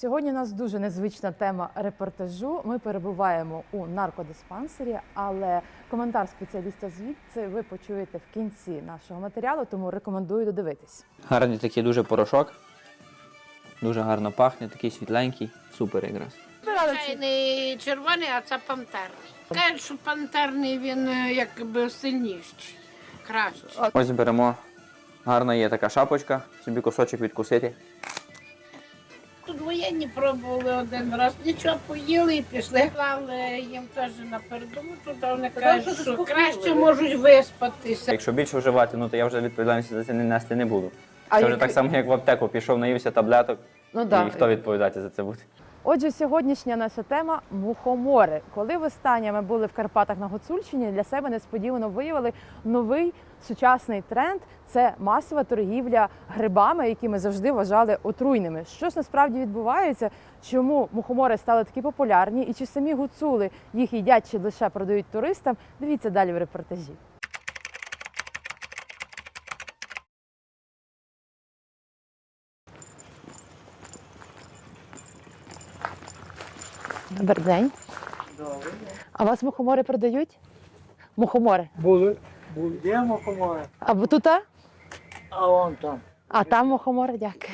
Сьогодні у нас дуже незвична тема репортажу. Ми перебуваємо у наркодиспансері, але коментар спеціаліста звідси ви почуєте в кінці нашого матеріалу, тому рекомендую додивитись. Гарний такий дуже порошок. Дуже гарно пахне, такий світленький. Супер якраз. Звичайний червоний, а це пантерний. Кажуть, що пантерний він е, якби сильніший, кращий. Ось беремо. Гарна є така шапочка, собі кусочок відкусити. Воєнні пробували один раз, нічого поїли і пішли. Клали їм теж на передову, туди вони кажуть, що краще можуть виспатися. Якщо більше вживати, ну то я вже відповідальності за це не нести не буду. Це вже як- так само, як в аптеку пішов, наївся таблеток. Ну І хто відповідати за це буде? Отже, сьогоднішня наша тема мухомори. Коли востаннє ми були в Карпатах на Гуцульщині, для себе несподівано виявили новий сучасний тренд це масова торгівля грибами, які ми завжди вважали отруйними. Що ж насправді відбувається? Чому мухомори стали такі популярні, і чи самі гуцули їх їдять чи лише продають туристам? Дивіться далі в репортажі. Добрий день. А вас мухомори продають? Мухомори. Були, були. Де мухомори? А тут? а? А вон там. А там мухомори, дякую.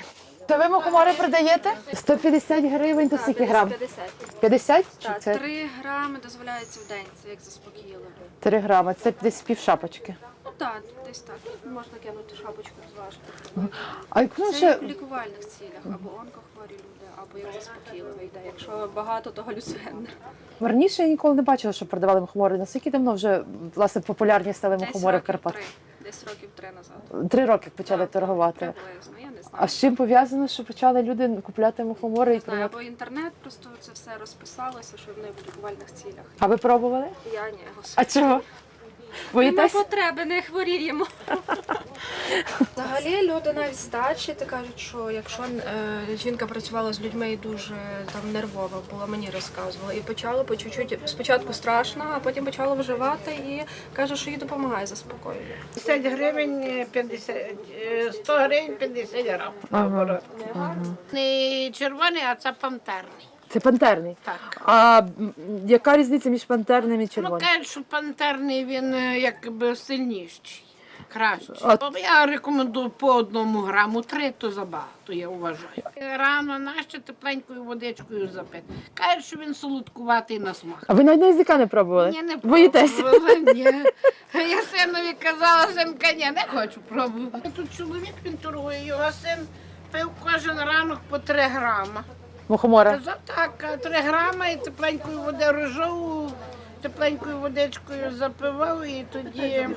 То ви мухомори продаєте? 150 гривень, то скільки грам? 50. 50? Чи Так, це 3 грами дозволяється в день, це як заспокійливо. 3 грами? Це десь пів шапочки. Ну так, десь так. Можна кинути шапочку зважити. А як ну, Це ще як в лікувальних цілях, або онкохворі люди, або як заспокійливе йде. Якщо багато, то галюцигенне. раніше я ніколи не бачила, що продавали мухомори. Наскільки давно вже власне популярні стали мухомори в Карпатах? Десь років три назад. Три роки почали торгувати. Приблизно, я не знаю. А з чим пов'язано, що почали люди купляти мухомори і знаю, або інтернет просто це все розписалося, що вони в лікувальних цілях. А ви пробували? Я ні, А чого? Нема Боїтесь? потреби, не хворіємо. Взагалі люди навіть старші ти кажуть, що якщо е, жінка працювала з людьми і дуже там нервова була, мені розказувала, і почала по чуть-чуть, спочатку страшно, а потім почала вживати і каже, що їй допомагає заспокоює. 50 гривень, е, 50, е, 100 гривень 50 грам. Ага. Не червоний, а це пантерний. Це пантерний. Так. А м, яка різниця між пантерним і Ну, червоним? кажуть, що пантерний він е, якби сильніший, кращий. От. Я рекомендую по одному граму, три то забагато, я вважаю. Рано нащо тепленькою водичкою запити. Кажуть, що він солодкуватий на смак. А ви навіть на язика не пробували? Ні, не Боїтесь? пробувала, Ні. Я синові казала, синка, ні, не хочу пробувати. Тут чоловік він торгує, його син пив кожен ранок по 3 грама. Мухомора. Казав так, 3 грама і тепленькою води рожову, тепленькою водичкою запивав і тоді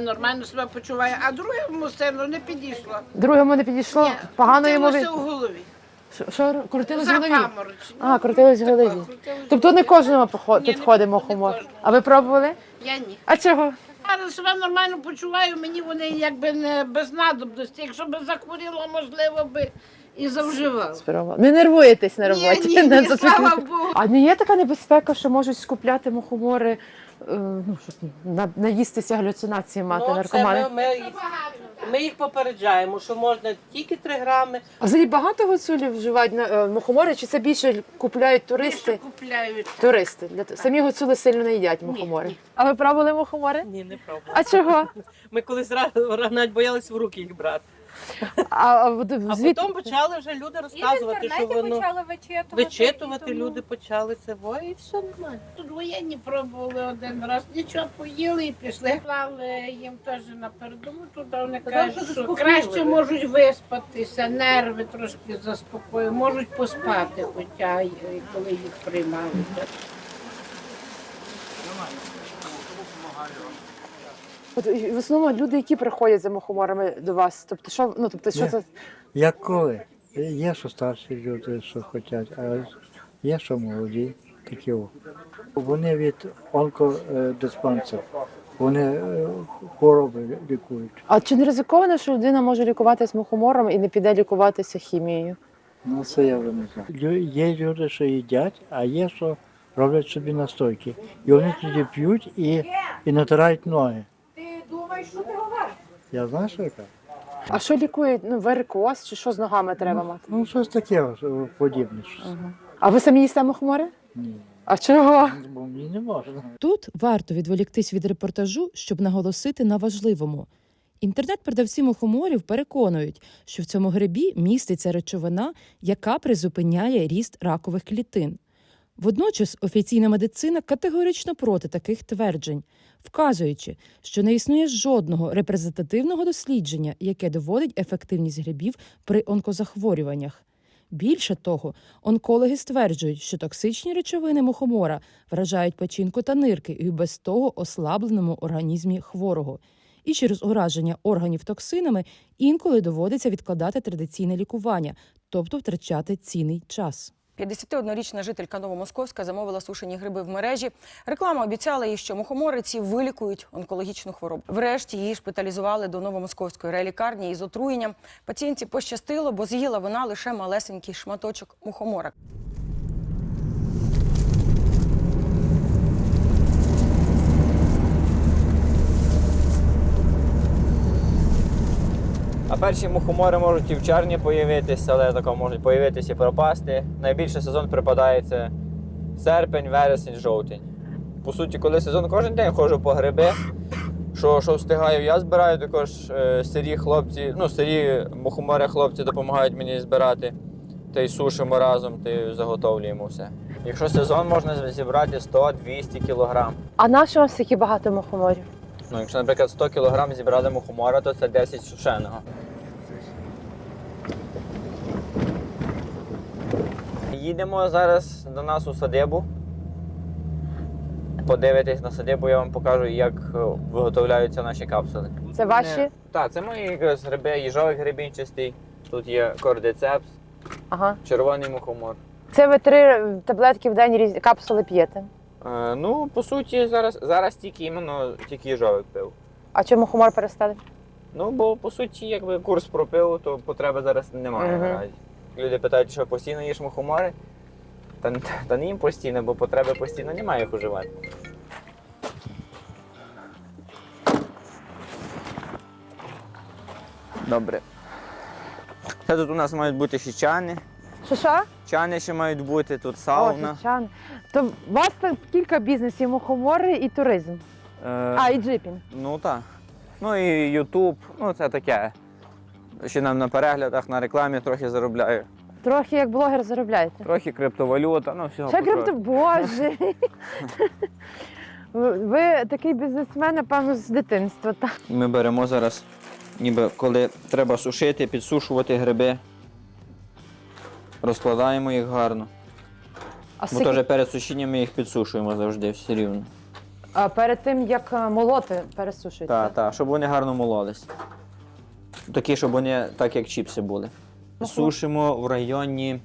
нормально себе почуває. А другому сину не підійшло. Другому не підійшло, Ні, погано йому крутилося від... в голові. Що, що крутилось в голові? А, крутилось в голові. Крутилось Тобто не кожному похо- не підходить мухомор. кожному. А ви пробували? Я ні. А чого? Я себе нормально почуваю, мені вони якби не без надобності. Якщо б захворіло, можливо би і завживав. Не нервуєтесь на роботі. Ні, ні, ні, слава Богу. А не є така небезпека, що можуть скупляти мухомори, е, ну, щоб на, наїстися галюцинації мати Ну, наркомани? це ми, ми, їх, ми їх попереджаємо, що можна тільки 3 грами. А взагалі багато гуцулів вживають на е, мухомори, чи це більше купляють туристи? Більше купляють. Туристи. Для... т- Самі гуцули сильно не їдять мухомори. ні. А ви пробували мухомори? Ні, не пробували. А чого? Ми колись навіть боялися в руки їх брати. А, а, от А звід... потім почали вже люди розказувати, що воно вичитувати. вичитувати люди почали це, во, і все нормально. Тут воєнні пробували один раз, нічого поїли і пішли. Клали їм теж на передову, туди вони кажуть, що краще можуть виспатися, нерви трошки заспокоюють, можуть поспати, хоча й коли їх приймали. От, і в основному люди, які приходять за мухоморами до вас, тобто що, ну, тобто, що Ні. це? Як коли? Є, що старші люди, що хочуть, а є, що молоді, такі. о. Вони від онкодиспансеру, вони е, хвороби лікують. А чи не ризиковано, що людина може лікуватися мухомором і не піде лікуватися хімією? Ну це я вже не знаю. Лю- Є люди, що їдять, а є, що роблять собі настойки. І вони тоді п'ють і, і натирають ноги. Думаєш, що ти говориш? Я знаю, що я кажу. А що лікують? Ну, варикоз чи що з ногами треба мати? Ну, щось таке подібне. щось. А ви самі їсте мухомори? Ні. А чого? Бо мені не можна. Тут варто відволіктись від репортажу, щоб наголосити на важливому. Інтернет-продавці мухоморів переконують, що в цьому грибі міститься речовина, яка призупиняє ріст ракових клітин. Водночас офіційна медицина категорично проти таких тверджень, вказуючи, що не існує жодного репрезентативного дослідження, яке доводить ефективність грибів при онкозахворюваннях. Більше того, онкологи стверджують, що токсичні речовини мухомора вражають печінку та нирки і без того ослабленому організмі хворого. І через ураження органів токсинами інколи доводиться відкладати традиційне лікування, тобто втрачати цінний час. 51-річна жителька Новомосковська замовила сушені гриби в мережі. Реклама обіцяла їй, що мухомориці вилікують онкологічну хворобу. Врешті її шпиталізували до Новомосковської реалікарні із отруєнням. Пацієнтці пощастило, бо з'їла вона лише малесенький шматочок мухомора. А перші мухомори можуть і в червні появитися, але тако можуть появитися і пропасти. Найбільший сезон припадається серпень, вересень, жовтень. По суті, коли сезон кожен день ходжу по гриби. Що, що встигаю, я збираю також е, сирі хлопці, ну сирі мухомори хлопці допомагають мені збирати. Та й сушимо разом, та й заготовлюємо все. Якщо сезон можна зібрати 100-200 кілограм. А на що вам стільки багато мухоморів? Ну, якщо, наприклад, 100 кг зібрали мухомора, то це 10 сушеного. Їдемо зараз до нас у садибу. Подивитись на садибу, я вам покажу, як е, виготовляються наші капсули. Це ваші? Так, це мої якраз гриби, їжовий грибінчастий. Тут є кордицепс, Ага. червоний мухомор. Це ви три таблетки в день різ... капсули п'єте. Е, ну, по суті, зараз, зараз тільки іменно тільки їжовик пив. А чому мухомор перестали? Ну, бо по суті, якби курс пропив, то потреби зараз немає Мгм. наразі. Люди питають, що постійно їш мухомори. Та, та не їм постійно, бо потреби постійно немає їх уживати. Добре. Це тут у нас мають бути ще чани. Що що? Чани ще мають бути, тут О, сауна. Чан. То у вас там кілька бізнесів: мухомори і туризм. Е, А, і джипінг. Ну так. Ну і Ютуб, ну це таке. Ще нам на переглядах, на рекламі трохи заробляю. Трохи як блогер заробляєте. Трохи криптовалюта, ну всього. Ще потрохи. крипто, боже. Ви ви такий бізнесмен, напевно, з дитинства. Так. Ми беремо зараз, ніби коли треба сушити, підсушувати гриби. Розкладаємо їх гарно. А, Бо теж перед сушінням ми їх підсушуємо завжди все рівно. а перед тим, як е, молоти, пересушуєте. Так, так, щоб вони гарно мололись. Такі, щоб вони так, як чіпси були. Сушимо в районі,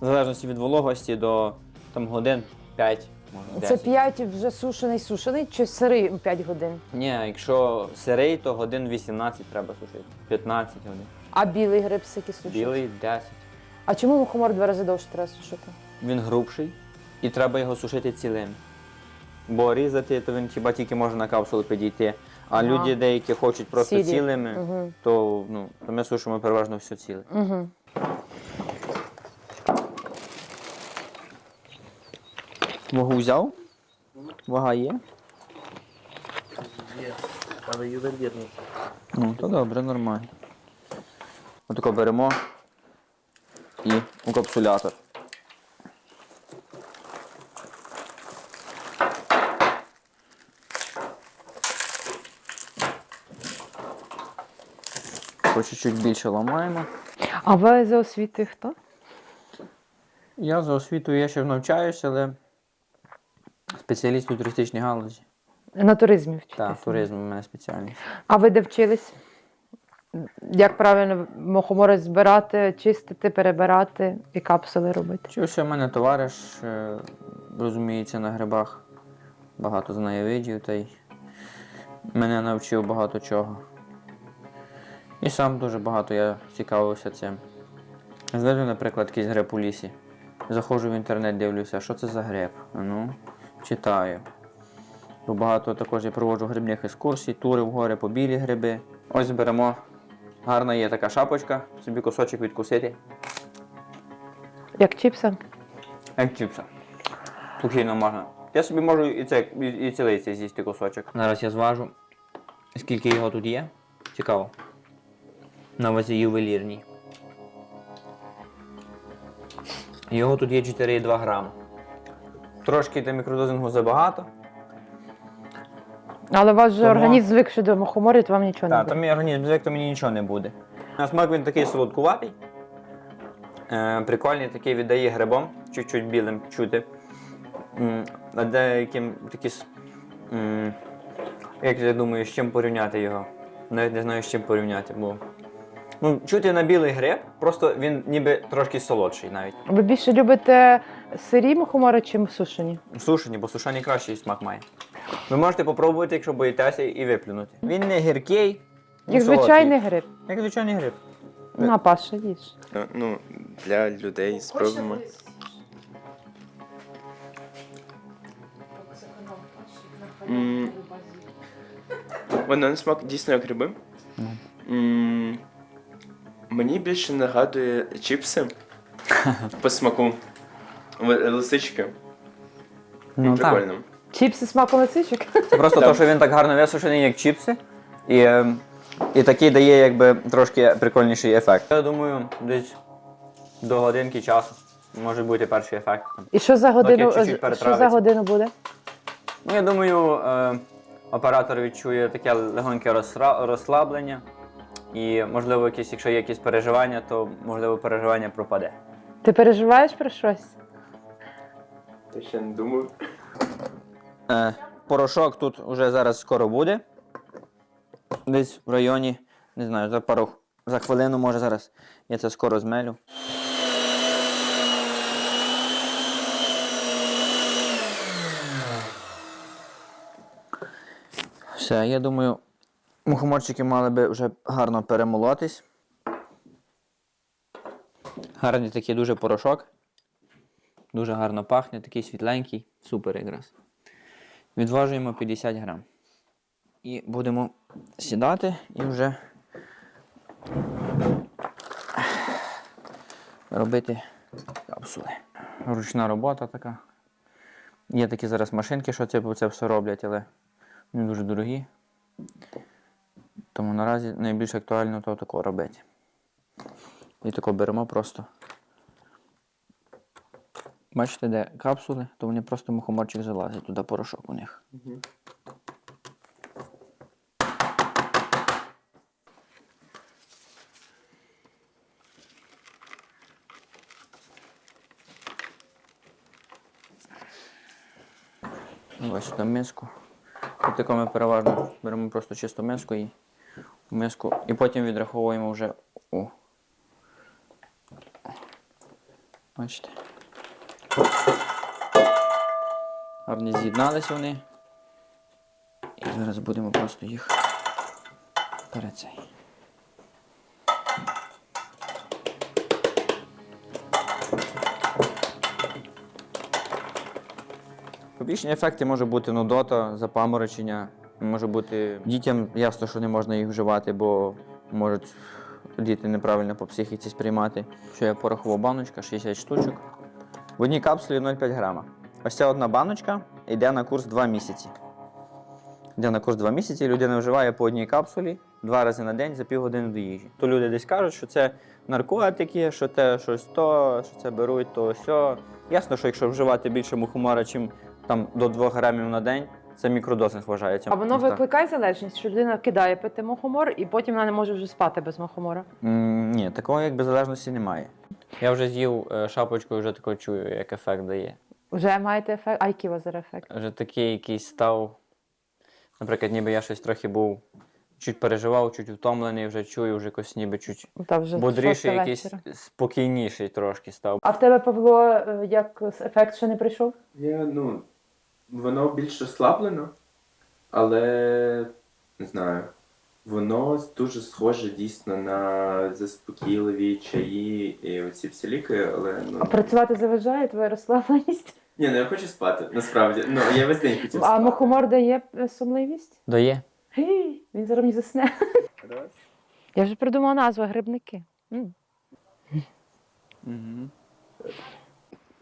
в залежності від вологості, до там, годин 5, може 10. Це 5 вже сушений, сушений чи сирий 5 годин? Ні, якщо сирий, то годин 18 треба сушити. 15 годин. А білий гриб скільки сушить? Білий 10. А чому мухомор два рази довше треба сушити? Він грубший і треба його сушити цілим. Бо різати, то він хіба тільки може на капсулу підійти. А люди деякі хочуть просто Цілі. цілими, Угу. то, ну, то ми сушимо переважно все ціле. Угу. Вагу взяв? Вага є? Але ювелірний. Ну, то добре, нормально. Отако беремо і у капсулятор. По чуть-чуть більше ламаємо. А ви за освітою хто? Я за освітою я ще навчаюся, але спеціаліст у туристичній галузі. На туризмі вчитися. Так, туризм у мене спеціальність. А ви де вчились? Як правильно мухомори збирати, чистити, перебирати і капсули робити? Вчився в мене товариш, е, розуміється, на грибах. Багато знає видів та й мене навчив багато чого. І сам дуже багато я цікавився цим. Знайду, наприклад, якийсь гриб у лісі. Заходжу в інтернет, дивлюся, що це за гриб. А Ну, читаю. Багато також я проводжу грибних екскурсій, тури в гори по білі гриби. Ось беремо Гарна є така шапочка, собі кусочок відкусити, Як чіпси. як чіпса. Спокійно можна. Я собі можу і, це, і, і цілий цей з'їсти кусочок. Зараз я зважу, скільки його тут є. Цікаво. На вазі ювелірній. Його тут є 4,2 грама. Трошки для мікродозингу забагато. Але у вас же Тому- організм звикши до мухоморів, то вам нічого не Так, буде. то мій організм звик, то мені нічого не буде. На смак він такий солодкуватий. Е, прикольний, такий віддає грибом, чуть-чуть білим чути. М, А деяким такі. с- м, Як я думаю, з чим порівняти його? Навіть не знаю, з чим порівняти, бо. Ну, чути на білий гриб, просто він ніби трошки солодший навіть. Ви більше любите сирі мухомори чи сушені? Сушені, бо сушені кращий смак має. Ви можете попробувати, якщо боїтеся, і виплюнути. Він не гіркий. не Як солодкий. звичайний гриб. Як звичайний гриб. На Паша, їж. Ну, Ну, для людей спробуємо. М, Воно на смак дійсно як гриби. М, Мені більше нагадує чіпси по смаку. Лисички. Ну, так. Прикольно. Чіпси з смаком лисичок. Це просто те, що він так гарно висушений, як чіпси, і, е, і такий дає якби трошки прикольніший ефект. Я думаю, десь до годинки часу може бути перший ефект. І що за годину, що за годину буде? Ну, я думаю, е, оператор відчує таке легоньке розслаблення. І, можливо, якісь, якщо є якісь переживання, то можливо переживання пропаде. Ти переживаєш про щось? Я ще не думаю. Е, порошок тут вже зараз скоро буде. Десь в районі, не знаю, за пару за хвилину, може зараз я це скоро змелю. Все, я думаю, мухоморчики мали би вже гарно перемолотись. Гарний такий дуже порошок. Дуже гарно пахне, такий світленький, супер якраз. Відважуємо 50 грам. І будемо сідати і вже робити капсули. Ручна робота така. Є такі зараз машинки, що це, це все роблять, але не дуже дорогі. Тому наразі найбільш актуально то тако робити. І тако беремо просто. Бачите, де капсули, то вони просто мухоморчик залазить, туди порошок у них. Ось сюди миску. Тако ми переважно беремо просто чисту миску і миску. І потім відраховуємо вже у. Бачите. Гарні з'єдналися вони. І зараз будемо просто їх перед цей. Побічні ефекти може бути нудота, запаморочення. Може бути дітям ясно, що не можна їх вживати, бо можуть діти неправильно по психіці сприймати. Що я порахував баночка, 60 штучок. В одній капсулі 0,5 грама. Ось ця одна баночка йде на курс 2 місяці. Йде на курс 2 місяці, людина вживає по одній капсулі два рази на день за півгодини до їжі. То люди десь кажуть, що це наркотики, що те щось то, що це беруть, то сьо. Ясно, що якщо вживати більше мухомора, чим там до 2 грамів на день, це мікродозинг вважається. А воно Ось так. викликає залежність, що людина кидає пити мухомор, і потім вона не може вже спати без мухомора. М, Ні, такого якби залежності немає. Я вже з'їв е, шапочку і вже тако чую, як ефект дає. Вже маєте ефект. А який у вас зараз ефект? Вже такий якийсь став. Наприклад, ніби я щось трохи був чуть переживав, чуть втомлений, вже чую, вже якось ніби чуть Та вже бодріший, якийсь вечора. спокійніший трошки став. А в тебе, Павло, е, як ефект ще не прийшов? Я, ну, воно більш ослаблено, але не знаю. Воно дуже схоже дійсно на заспокійливі чаї і оці всі ліки, але ну. А працювати заважає твоя розслабленість? Ні, ну я хочу спати, насправді. Ну, я весь день хотів А спати. мухомор дає е, сумливість? Дає? Гей, він зараз мені засне. Раз. Я вже придумала назву грибники. М.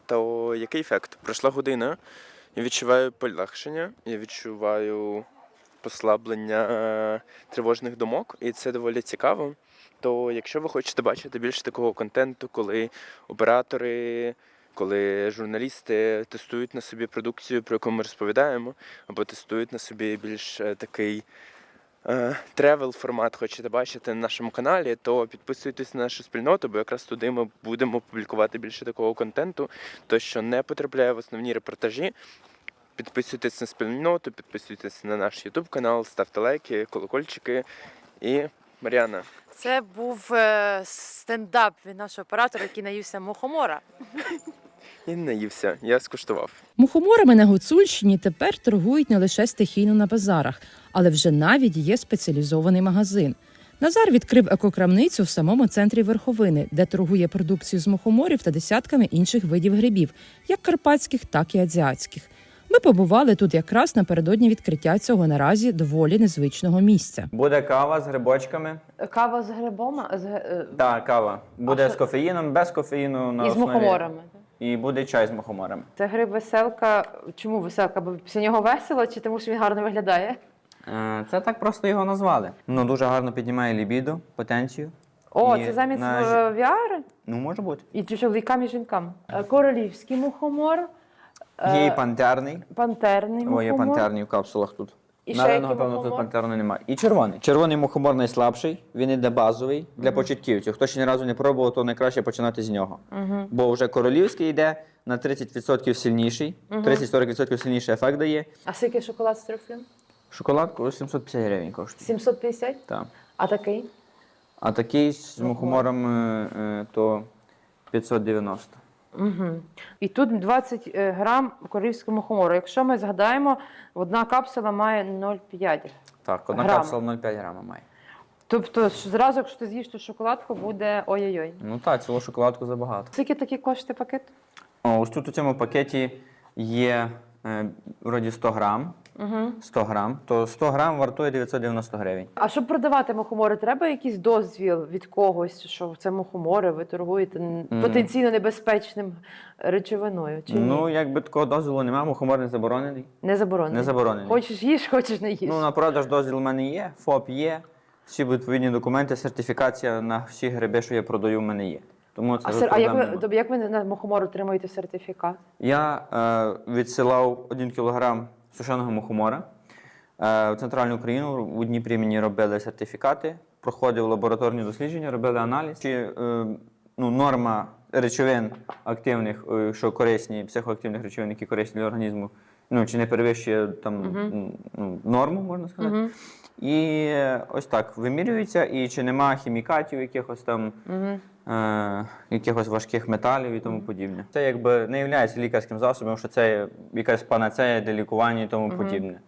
То який ефект? Пройшла година, я відчуваю полегшення, я відчуваю послаблення е, тривожних думок, і це доволі цікаво. То якщо ви хочете бачити більше такого контенту, коли оператори, коли журналісти тестують на собі продукцію, про яку ми розповідаємо, або тестують на собі більш е, такий тревел формат хочете бачити на нашому каналі, то підписуйтесь на нашу спільноту, бо якраз туди ми будемо публікувати більше такого контенту, то що не потрапляє в основні репортажі. Підписуйтесь на спільноту, підписуйтесь на наш YouTube канал, ставте лайки, колокольчики. І Мар'яна, Це був е, стендап від нашого оператора, який наївся мухомора. Не наївся, я скуштував. Мухоморами на Гуцульщині тепер торгують не лише стихійно на базарах, але вже навіть є спеціалізований магазин. Назар відкрив екокрамницю в самому центрі верховини, де торгує продукцію з мухоморів та десятками інших видів грибів, як карпатських, так і азіатських. Ми побували тут якраз напередодні відкриття цього наразі доволі незвичного місця. Буде кава з грибочками. Кава з грибом з, е, Так, кава. Буде А з кофеїном, без кофеїну на і з основі. мухоморами. І буде чай з мухоморами. Це гриб веселка. Чому веселка? Бо після нього весело, чи тому що він гарно виглядає? Е, Це так просто його назвали. Ну дуже гарно піднімає лібідо, потенцію. О, І це замість на на... VR? Ну, може бути. І чоловікам, і жінкам. Е, Королівський мухомор, е, Є і пантерний. пантерний О, мухомор. є пантерний в капсулах тут. І ще Наверно, який певно, тут мухомор? пантерного немає. І червоний. Червоний мухомор найслабший, він іде базовий для початківців. Хто ще ні разу не пробував, то найкраще починати з нього. Бо вже королівський йде на 30% сильніший, 30-40% сильніший ефект дає. А скільки шоколад з трюфлем? Шоколадку 750 гривень коштує. 750? Так. А такий? А такий з мухомором е, е, то 590. Угу. І тут 20 е, грам корівського мухомору. Якщо ми згадаємо, одна капсула має 0,5. Так, одна грам. капсула 0,5 грама має. Тобто зразу, якщо ти з'їш ту шоколадку, буде ой-ой-ой. Ну так, цілу шоколадку забагато. Скільки такі кошти пакет? О, ось тут у цьому пакеті є е, вроді 100 грам. Угу. 100 грам, то 100 грам вартує 990 гривень. А щоб продавати мухомори, треба якийсь дозвіл від когось, що це мухомори, ви торгуєте потенційно небезпечним речовиною. Чи Ну, ні? якби такого дозволу немає, мухомор не заборонений. Не заборонено. Не заборонений. Хочеш їж, хочеш не їж. Ну, на продаж дозвіл у мене є, ФОП є, всі відповідні документи, сертифікація на всі гриби, що я продаю, в мене є. Тому це а, сер... а як ви, тобі, як ви на мухомор отримуєте сертифікат? Я е, відсилав 1 кілограм сушеного мухомора. Е, в центральну Україну у Дніпрі мені робили сертифікати, проходив лабораторні дослідження, робили аналіз. Чи е, ну, норма речовин активних, е, що корисні, психоактивних речовин, які корисні для організму, ну, чи не перевищує там, ну, норму, можна сказати. Угу. І ось так вимірюється, і чи нема хімікатів, якихось там Угу. Е, якихось важких металів і тому подібне. Це якби не є лікарським засобом, що це якась панацея для лікування і тому подібне.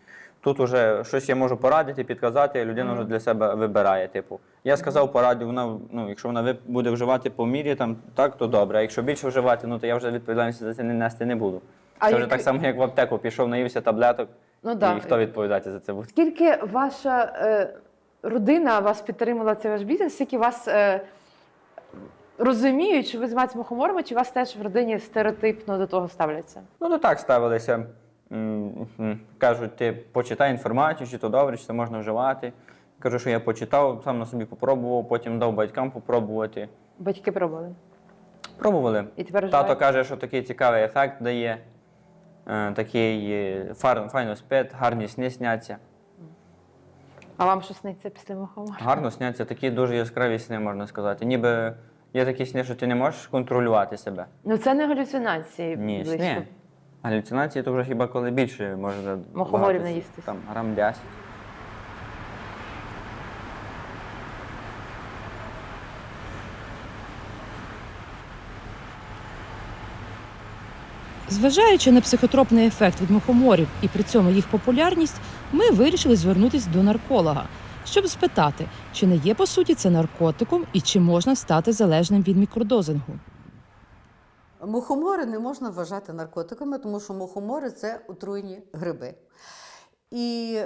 Тут уже щось я можу порадити, підказати, людина вже для себе вибирає. Типу, я сказав, порадив, вона ну, якщо вона буде вживати по мірі, там так, то добре. А якщо більше вживати, ну то я вже відповідальності за це не нести не буду. А це вже так само, як в аптеку пішов, наївся таблеток, Ну, да. і хто відповідати за це буде. Скільки ваша е, родина вас підтримала цей ваш бізнес? Скільки вас е, розуміють, що ви займаєтесь мухоморами, чи вас теж в родині стереотипно до того ставляться? Ну, то так ставилися. Кажуть, ти почитай інформацію, чи то добре, чи це можна вживати. Кажу, що я почитав, сам на собі попробував, потім дав батькам попробувати. Батьки пробували. Пробували. І тепер Тато вживають? каже, що такий цікавий ефект дає, е, такий е, фар, файно спить, гарні сни сняться. А вам що сниться після мухомора? Гарно сняться, такі дуже яскраві сни, можна сказати. Ніби є такі сни, що ти не можеш контролювати себе. Ну це не галюцинації. Ні, близько. сни. Галюцинації то вже хіба коли більше може Мухоморів багато, наїстись. Там грам 10. Зважаючи на психотропний ефект від мухоморів і при цьому їх популярність, ми вирішили звернутися до нарколога, щоб спитати, чи не є по суті це наркотиком і чи можна стати залежним від мікродозингу. Мухомори не можна вважати наркотиками, тому що мухомори це отруйні гриби. І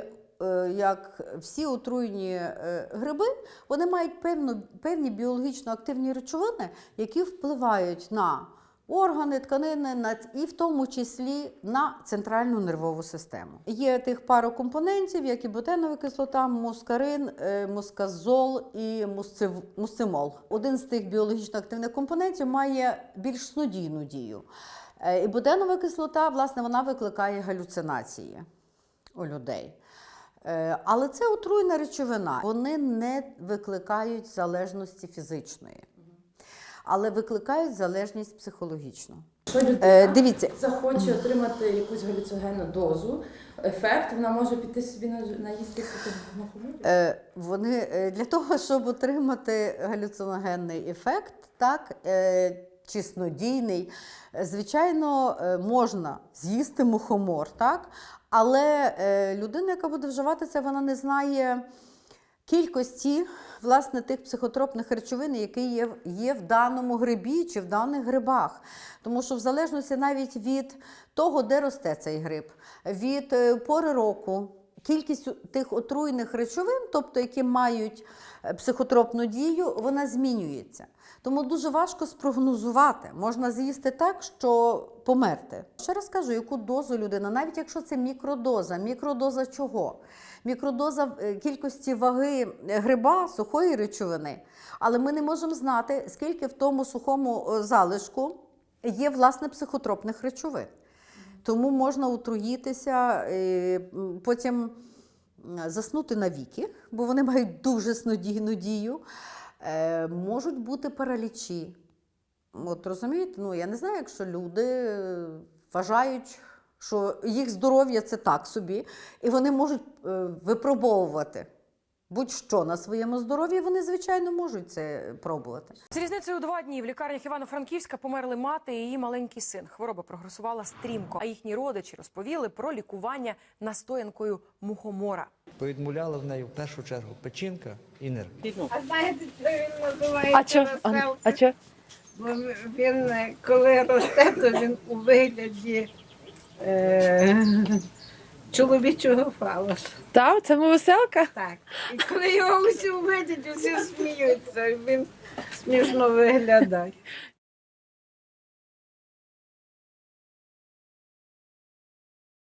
е, як всі отруйні е, гриби, вони мають певну, певні біологічно активні речовини, які впливають на органи, тканини, і в тому числі на центральну нервову систему. Є тих пару компонентів, як і ботенова кислота, мускарин, е, мусказол і мусцимол. Один з тих біологічно активних компонентів має більш снодійну дію. Е, І ботенова кислота, власне, вона викликає галюцинації у людей. Е, Але це отруйна речовина. Вони не викликають залежності фізичної, але викликають залежність психологічну. Е, Дивіться, захоче отримати якусь галюциногенну дозу, ефект, вона може піти собі на наїстися мухоморів? Е, Вони е, для того, щоб отримати галюциногенний ефект, так, е, чеснодійний, звичайно, е, можна з'їсти мухомор, так, але людина, яка буде вживати це, вона не знає кількості власне тих психотропних речовин, які є, є в даному грибі чи в даних грибах. Тому що в залежності навіть від того, де росте цей гриб, від е, пори року, кількість тих отруйних речовин, тобто які мають психотропну дію, вона змінюється. Тому дуже важко спрогнозувати. Можна з'їсти так, що померти. Ще раз кажу, яку дозу людина, навіть якщо це мікродоза, мікродоза чого? Мікродоза е, кількості ваги гриба, сухої речовини, але ми не можемо знати, скільки в тому сухому е, залишку є власне психотропних речовин. Тому можна отруїтися, е, потім заснути навіки, бо вони мають дуже снодійну дію. Е, Можуть бути паралічі. От розумієте, ну я не знаю, якщо люди е, вважають, що їх здоров'я це так собі, і вони можуть е, випробовувати будь-що на своєму здоров'ї, вони, звичайно, можуть це пробувати. З різницею у два дні в лікарнях Івано-Франківська померли мати і її маленький син. Хвороба прогресувала стрімко, а їхні родичі розповіли про лікування настоянкою мухомора. Повідмовляла в неї в першу чергу печінка і нирки. А знаєте, що він називається А чо? А, чо? Бо він, коли росте, то він у вигляді е, чоловічого фалосу. Так, це веселка? Так. І коли його усі увидять, усі сміються, і він смішно виглядає.